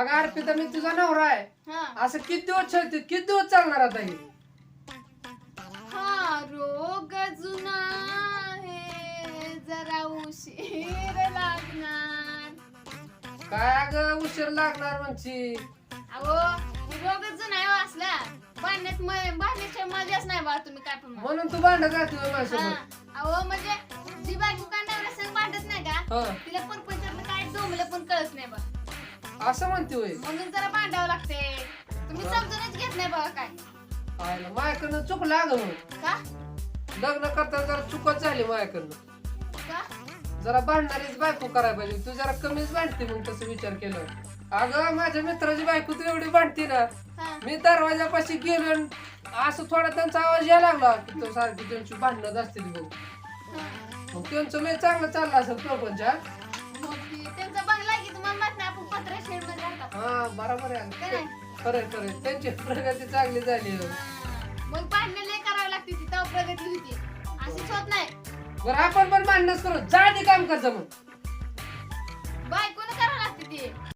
अगं अर्पिता मी तुझा नवरा आहे. हा. असं किती दिवस चालते किती दिवस चालणार आता हे? हा रोग जुना आहे. जरा उशीर लागणार. काय अगं उशीर लागणार म्हणजे अहो रोग जुना आहे हो असला. भांडण्यात म- मजाच नाही बा तुम्ही काय पण म्हणा. म्हणून तू भांडत राहते होय हा. माझ्यासोबत अहो म्हणजे जी बायको संग भांडत नाही का हा. तिला परपंचातलं काय डोंबलं पण कळत नाही बा. असं म्हणते होय म्हणून जरा भांडावं लागते तुम्ही समजूनच घेत नाही बघा काय. आयला माझ्याकडनं चुकलं अगं मग का? लग्न करताना जरा चुकत झाली माझ्याकडनं का? जरा भांडणारीच बायको करायला पाहिजे तू जरा कमीच भांडते मग तसं विचार केलं. अगं माझ्या मित्राची बायको तू एवढी भांडते ना. हा. मी दरवाजापाशी गेलो आणि असं थोडा त्यांचा आवाज यायला लागला की तो सारखी त्यांची भांडणं असते बघ हा. मग त्यांचं लय चांगलं चाललं असेल प्रपंच हा? मग ती- त्यांचा बंगला आहे की तुम्हाला. बरोबर आहे नाही? खरंय खरंय त्यांची प्रगती चांगली झाली. हा. मग भांडण लय करावं लागते ती तेव्हा प्रगती होती अशीच होत नाही बरं आपण पण भांडणच करू जा काम कर मग